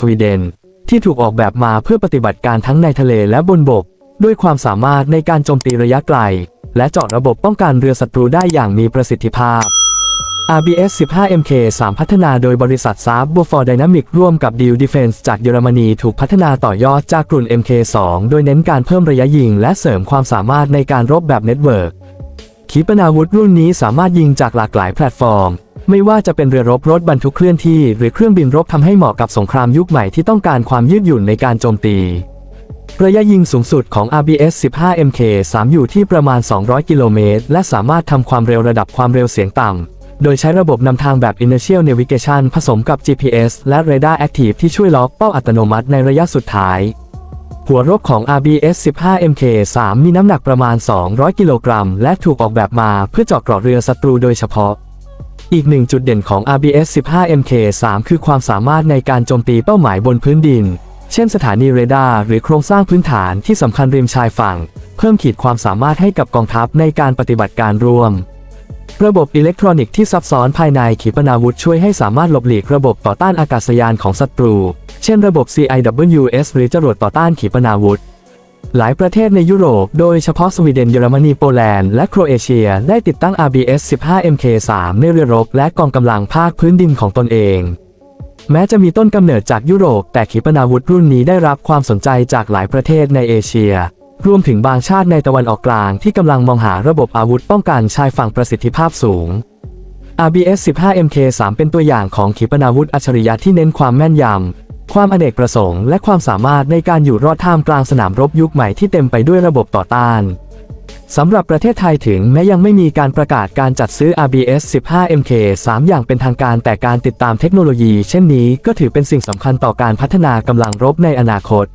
สวีเดน ที่ถูกออกแบบมาเพื่อปฏิบัติการทั้งในทะเลและบนบก ด้วยความสามารถในการโจมตีระยะไกล และเจาะระบบป้องกันเรือศัตรูได้อย่างมีประสิทธิภาพ RBS 15 MK 3 พัฒนาโดยบริษัทซาบ b ฟอร์ไดนามิกร่วมกับ Deal Defense จากเยอรมนีถูกพัฒนาต่อยอดจากกลุ่น MK 2 โดยเน้นการเพิ่มระยะยิง และเสริมความสามารถในการรบแบบเน็ตเวิร์กขีปนาวุธรุ่นนี้สามารถยิงจากหลากหลายแพลตฟอร์ม ไม่ว่าจะเป็นเรือรบรถบรรทุกเคลื่อนที่ หรือเครื่องบินรบทำให้เหมาะกับสงครามยุคใหม่ที่ต้องการความยืดหยุ่นในการโจมตี ระยะยิงสูงสุดของ RBS 15 MK 3 อยู่ที่ประมาณ 200 กิโลเมตร และสามารถทำความเร็วระดับความเร็วเสียงต่ำ โดยใช้ระบบนำทางแบบ Inertial Navigation ผสมกับ GPS และ Radar Active ที่ช่วยล็อกเป้าอัตโนมัติในระยะสุดท้ายหัวรบของ RBS 15 MK 3 มีน้ำหนักประมาณ 200 กิโลกรัม และถูกออกแบบมาเพื่อเจาะเกราะเรือศัตรูโดยเฉพาะ อีกหนึ่งจุดเด่นของ RBS 15 MK 3 คือความสามารถในการโจมตีเป้าหมายบนพื้นดิน เช่นสถานีเรดาร์หรือโครงสร้างพื้นฐานที่สำคัญริมชายฝั่ง เพิ่มขีดความสามารถให้กับกองทัพในการปฏิบัติการร่วม ระบบอิเล็กทรอนิกส์ที่ซับซ้อนภายในขีปนาวุธช่วยให้สามารถหลบหลีกระบบต่อต้านอากาศยานของศัตรู เช่นระบบ CIWS หรือจรวดต่อต้านขีปนาวุธ หลายประเทศในยุโรป โดยเฉพาะสวีเดนเยอรมนีโปแลนด์และโครเอเชีย ได้ติดตั้ง RBS 15 MK3 ในเรือรบและกองกำลังภาคพื้นดินของตนเอง แม้จะมีต้นกำเนิดจากยุโรป แต่ขีปนาวุธรุ่นนี้ได้รับความสนใจจากหลายประเทศในเอเชีย รวมถึงบางชาติในตะวันออกกลางที่กำลังมองหาระบบอาวุธป้องกันชายฝั่งประสิทธิภาพสูง RBS 15 MK3 เป็นตัวอย่างของขีปนาวุธอัจฉริยะที่เน้นความแม่นยำ ความอเนกประสงค์และความสามารถในการอยู่รอดท่ามกลางสนามรบยุคใหม่ที่เต็มไปด้วยระบบต่อต้านสำหรับประเทศไทยถึงแม้ยังไม่มีการประกาศการจัดซื้อ RBS 15 MK 3 อย่างเป็นทางการแต่การติดตามเทคโนโลยี เช่นนี้ก็ถือเป็นสิ่งสำคัญต่อการพัฒนากำลังรบในอนาคต